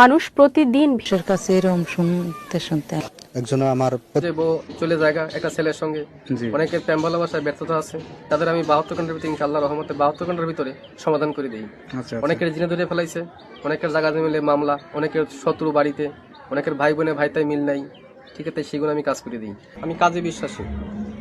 মানুষ প্রতিদিন মানুষের কাছে এরকম শুনতে শুনতে। একজন আমার চলে জায়গা একটা ছেলের সঙ্গে। অনেকের প্রেম ভালোবাসায় ব্যর্থতা আছে। তাদের আমি বাহাত্তর ঘণ্টার ভিতরে ইনশাল্লাহ রহমতে বাহাত্তর ঘণ্টার ভিতরে সমাধান করে দিই। আচ্ছা অনেকের জিনে ধরে ফেলাইছে অনেকের জায়গা মিলে মামলা অনেকের শত্রু বাড়িতে অনেকের ভাই বোনে ভাইতাই মিল নাই। ঠিক আছে সেগুলো আমি কাজ করে দিই। আমি কাজে বিশ্বাসী।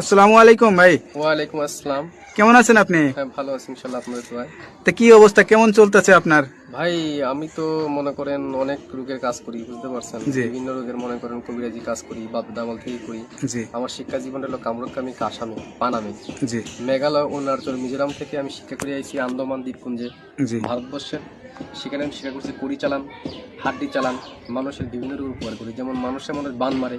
আসসালামু আলাইকুম ভাই। ওয়ালাইকুম আসসালাম। কেমন আছেন আপনি? হ্যাঁ ভালো আছি ইনশাল্লাহ আপনাদের দোয়ায় তা কি অবস্থা? কেমন চলতেছে আপনার? ভাই আমি তো মনে করেন অনেক রোগের কাজ করি বুঝতে পারছেন। বিভিন্ন রোগের মনে করেন কবিরাজি কাজ করি বাপ দামাল থেকে করি। আমার শিক্ষা জীবন হলো কামরুকামি কাসামি পানামি। জি। মেঘালয় অরুণাচল মিজোরাম থেকে আমি শিক্ষা করে আইছি আন্দামান দ্বীপপুঞ্জে। জি। ভারতবর্ষে সেখানে আমি শিক্ষা করছি কুড়ি চালান হাড্ডি চালান মানুষের বিভিন্ন রোগ উপকার করি। যেমন মানুষের মানুষ বান মারে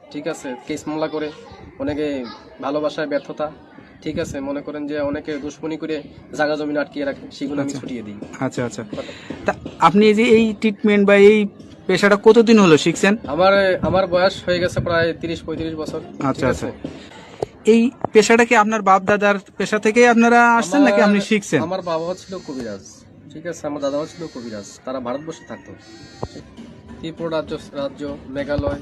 ঠিক আছে কেস মামলা করে অনেকে ভালোবাসায় ব্যর্থতা ঠিক আছে মনে করেন যে অনেকে দুশ্মনী করে জায়গা জমিন আটকিয়ে রাখে সেগুলো আমি ছুটিয়ে দিই। আচ্ছা আচ্ছা। তা আপনি এই যে এই ট্রিটমেন্ট বা এই পেশাটা কতদিন হলো শিখছেন? আমার আমার বয়স হয়ে গেছে প্রায় তিরিশ পঁয়ত্রিশ বছর। আচ্ছা, আছে? এই পেশাটা কি আপনার বাপ দাদার পেশা থেকেই আপনারা আসছেন নাকি আপনি শিখছেন? আমার বাবাও ছিল কবিরাজ ঠিক আছে আমার দাদাও ছিল কবিরাজ তারা ভারতবর্ষে থাকতো। ত্রিপুরা রাজ্য রাজ্য মেঘালয়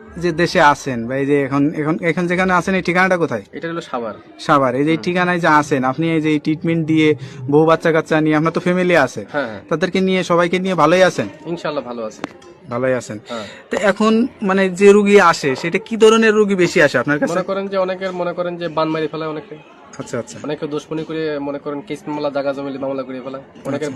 যে দেশে আছেন বা এই যে এখন এখন এখন যেখানে আছেন এই ঠিকানাটা কোথায়? এটা হলো সাভার। সাভার। এই যে ঠিকানায় যে আছেন আপনি এই যে ট্রিটমেন্ট দিয়ে বউ বাচ্চা কাচ্চা নিয়ে আপনার তো ফ্যামিলি আছে হ্যাঁ হ্যাঁ। তাদেরকে নিয়ে সবাইকে নিয়ে ভালোই আছেন? ইনশাল্লাহ ভালো আছে। ভালোই আছেন। হ্যাঁ। তো এখন মানে যে রুগী আসে সেটা কি ধরনের রুগী বেশি আসে আপনার কাছে? মনে করেন যে অনেকের মনে করেন যে বান মারি ফেলায় অনেকে আচ্ছা আচ্ছা। অনেকে দুশ্মনী করে মনে করেন কেস মামলা জায়গা জমিলে মামলা করে ফেলায়। অনেকের